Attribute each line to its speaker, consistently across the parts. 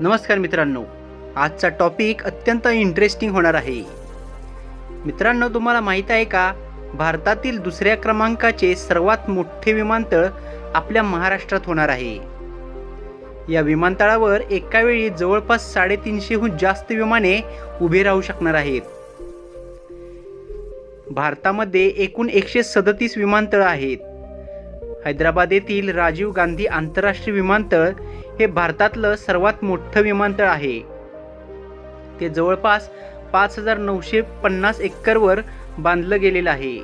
Speaker 1: नमस्कार मित्रांनो. आजचा टॉपिक अत्यंत इंटरेस्टिंग होणार आहे. मित्रांनो तुम्हाला माहीत आहे का? भारतातील दुसऱ्या क्रमांकाचे सर्वात मोठे विमानतळ आपल्या महाराष्ट्रात होणार आहे. या विमानतळावर एकावेळी जवळपास साडेतीनशेहून जास्त विमाने उभे राहू शकणार आहेत. भारतामध्ये एकूण एकशे सदतीस विमानतळ आहेत. हैदराबाद येथील राजीव गांधी आंतरराष्ट्रीय विमानतळ हे भारतातलं सर्वात मोठं विमानतळ आहे. ते जवळपास पाच हजार नऊशे पन्नास एकरवर बांधलं गेलेलं आहे.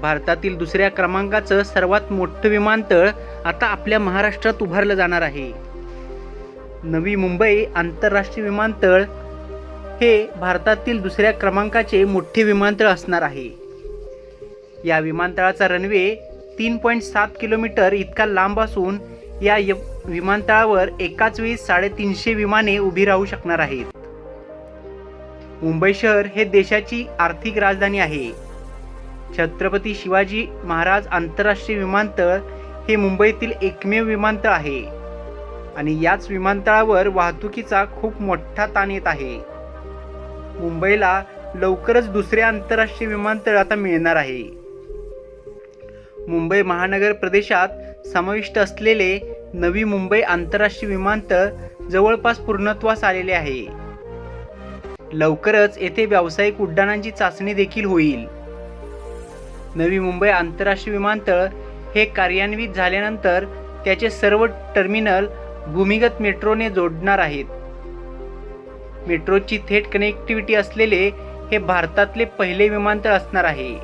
Speaker 1: भारतातील दुसऱ्या क्रमांकाचं सर्वात मोठं विमानतळ आता आपल्या महाराष्ट्रात उभारलं जाणार आहे. नवी मुंबई आंतरराष्ट्रीय विमानतळ हे भारतातील दुसऱ्या क्रमांकाचे मोठे विमानतळ असणार आहे. या विमानतळाचा रनवे तीन पॉईंट सात किलोमीटर इतका लांब असून या य- विमानतळावर एकाच वेळी साडेतीनशे विमाने उभी राहू शकणार आहेत. मुंबई शहर हे देशाची आर्थिक राजधानी आहे. छत्रपती शिवाजी महाराज आंतरराष्ट्रीय विमानतळ हे मुंबईतील एकमेव विमानतळ आहे. आणि याच विमानतळावर वाहतुकीचा खूप मोठा ताण येत आहे. मुंबईला लवकरच दुसरे आंतरराष्ट्रीय विमानतळ आता मिळणार आहे. मुंबई महानगर प्रदेशात समाविष्ट असलेले नवी मुंबई आंतरराष्ट्रीय विमानतळ जवळपास पूर्णत्वास आलेले आहे. लवकरच येथे व्यावसायिक उड्डाणांची चाचणी देखील होईल. नवी मुंबई आंतरराष्ट्रीय विमानतळ हे कार्यान्वित झाल्यानंतर त्याचे सर्व टर्मिनल भूमिगत मेट्रोने जोडणार आहेत. मेट्रोची थेट कनेक्टिव्हिटी असलेले हे भारतातले पहिले विमानतळ असणार आहे.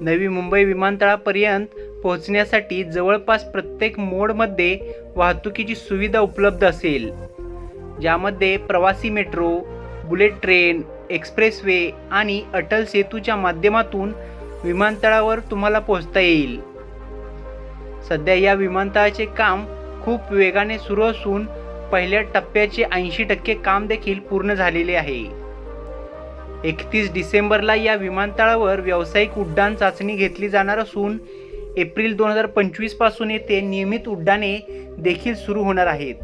Speaker 1: नवी मुंबई विमानतळापर्यंत पोहोचण्यासाठी जवळपास प्रत्येक मोडमध्ये वाहतुकीची सुविधा उपलब्ध असेल. ज्यामध्ये प्रवासी मेट्रो बुलेट ट्रेन एक्सप्रेसवे आणि अटल सेतूच्या माध्यमातून विमानतळावर तुम्हाला पोहोचता येईल. सध्या या विमानतळाचे काम खूप वेगाने सुरू असून पहिल्या टप्प्याचे ऐंशी टक्के काम देखील पूर्ण झालेले आहे. एकतीस डिसेंबरला या विमानतळावर व्यावसायिक उड्डाण चाचणी घेतली जाणार असून एप्रिल दोन हजार पंचवीसपासून येथे नियमित उड्डाणे देखील सुरू होणार आहेत.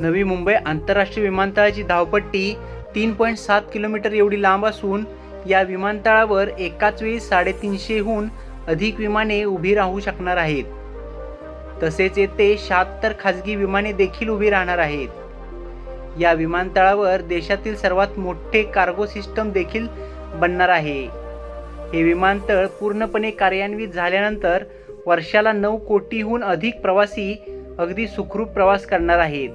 Speaker 1: नवी मुंबई आंतरराष्ट्रीय विमानतळाची धावपट्टी तीन पॉईंट सात किलोमीटर एवढी लांब असून या विमानतळावर एकाच वेळी साडेतीनशेहून अधिक विमाने उभी राहू शकणार आहेत. तसेच येथे शहात्तर खाजगी विमाने देखील उभी राहणार आहेत. या विमानतळावर देशातील सर्वात मोठे कार्गो सिस्टम देखील बनणार आहे. हे विमानतळ पूर्णपणे कार्यान्वित झाल्यानंतर वर्षाला नऊ कोटीहून अधिक प्रवासी अगदी सुखरूप प्रवास करणार आहेत.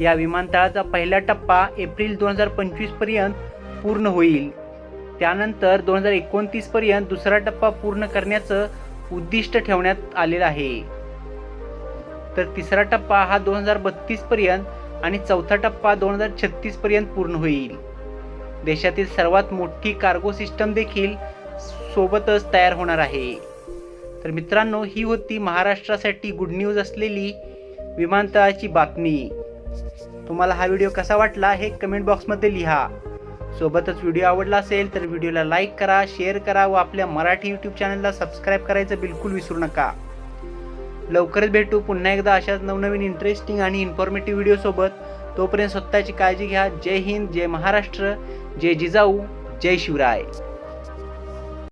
Speaker 1: या विमानतळाचा पहिला टप्पा एप्रिल दोन हजार पंचवीसपर्यंत पूर्ण होईल. त्यानंतर दोन हजार एकोणतीसपर्यंत दुसरा टप्पा पूर्ण करण्याचं उद्दिष्ट ठेवण्यात आलेलं आहे. तर तिसरा टप्पा हा दोन हजार बत्तीसपर्यंत आणि चौथा टप्पा दोन हजार छत्तीसपर्यंत पूर्ण होईल. देशातील सर्वात मोठी कार्गो सिस्टम देखील सोबतच तयार होणार आहे. तर मित्रांनो ही होती महाराष्ट्रासाठी गुड न्यूज असलेली विमानतळाची बातमी. तुम्हाला हा व्हिडिओ कसा वाटला हे कमेंट बॉक्समध्ये लिहा. सोबतच व्हिडिओ आवडला असेल तर व्हिडिओला लाईक करा शेअर करा व आपल्या मराठी यूट्यूब चॅनलला सबस्क्राईब करायचं बिलकुल विसरू नका. लवकरच भेटू पुन्हा एकदा अशाच नवनवीन इंटरेस्टिंग आणि इन्फॉर्मेटिव्ह व्हिडिओसोबत तोपर्यंत स्वतःची काळजी घ्या. जय हिंद जय महाराष्ट्र जय जिजाऊ जय शिवराय.